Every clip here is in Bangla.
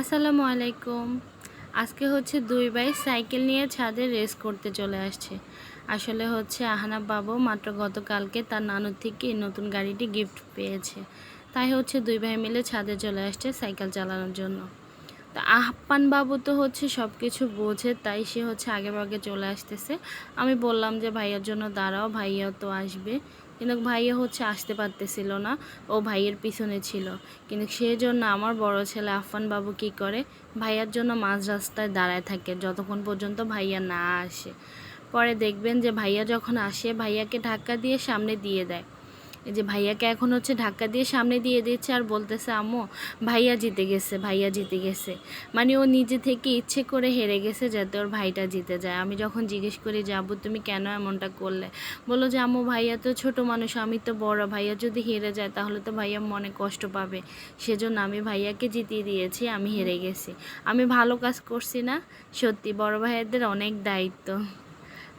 আসসালামু আলাইকুম। আজকে হচ্ছে দুই ভাই সাইকেল নিয়ে ছাদে রেস করতে চলে আসছে। আসলে হচ্ছে আহানা বাবু মাত্র গতকালকে তার নানুর থেকে নতুন গাড়িটি গিফট পেয়েছে। তাই হচ্ছে দুই ভাই মিলে ছাদে চলে আসছে সাইকেল চালানোর জন্য। তো আহ্বান বাবু তো হচ্ছে সব কিছু বোঝে, তাই সে হচ্ছে আগে আগে চলে আসতেছে। আমি বললাম যে, ভাইয়ার জন্য দাঁড়াও ভাইয়াও তো আসবে। কিন্তু ভাইয়া হচ্ছে আসতে পারতেছিল না, ও ভাইয়ের পিছনে ছিল। কিন্তু সেই জন্য আমার বড় ছেলে আফান বাবু কি করে? ভাইয়ার জন্য মাঝ রাস্তায় দাঁড়ায় থাকে, যতক্ষণ পর্যন্ত ভাইয়া না আসে। পরে দেখবেন যে ভাইয়া যখন আসে, ভাইয়াকে ধাক্কা দিয়ে সামনে দিয়ে দেয়। এই যে ভাইয়াকে এখন হচ্ছে ধাক্কা দিয়ে সামনে দিয়ে দিচ্ছে আর বলতেছে, আম্মু, ভাইয়া জিতে গেছে, ভাইয়া জিতে গেছে। মানে ও নিজে থেকে ইচ্ছে করে হেরে গেছে যাতে ওর ভাইটা জিতে যায়। আমি যখন জিজ্ঞেস করি যে আব্বু তুমি কেন এমনটা করলে? বলো যে, আম্মু, ভাইয়া তো ছোট মানুষ, আমি তো বড়। ভাইয়া যদি হেরে যায়, তাহলে তো ভাইয়া মনে কষ্ট পাবে। সেজন্য আমি ভাইয়াকে জিতিয়ে দিয়েছি, আমি হেরে গেছি। আমি ভালো কাজ করছি না, সত্যি বড় ভাইয়াদের অনেক দায়িত্ব।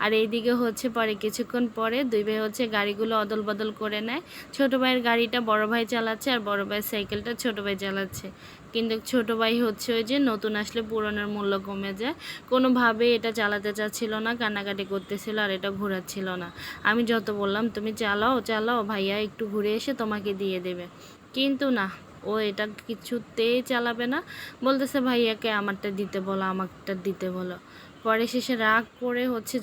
আর এইদিকে হচ্ছে পরে কিছুক্ষণ পরে দুই ভাই হচ্ছে গাড়িগুলো অদল বদল করে নেয়। ছোট ভাইয়ের গাড়িটা বড় ভাই চালাচ্ছে আর বড় ভাইয়ের সাইকেলটা ছোট ভাই চালাচ্ছে। কিন্তু ছোট ভাই হচ্ছে ওই যে নতুন আসলে পুরনোর মূল্য কমে যায়। কোনোভাবে এটা চালাতে চাচ্ছিল না, কান্নাকাটি করতেছিল আর এটা ঘোরাচ্ছিল না। আমি যত বললাম, তুমি চালাও চালাও, ভাইয়া একটু ঘুরে এসে তোমাকে দিয়ে দেবে। কিন্তু না, ও এটা কিছুতেই চালাবে না। বলতেছে, ভাইয়াকে আমারটা দিতে বলো, আমারটা দিতে বলো। পরে শেষে রাগ করে হচ্ছে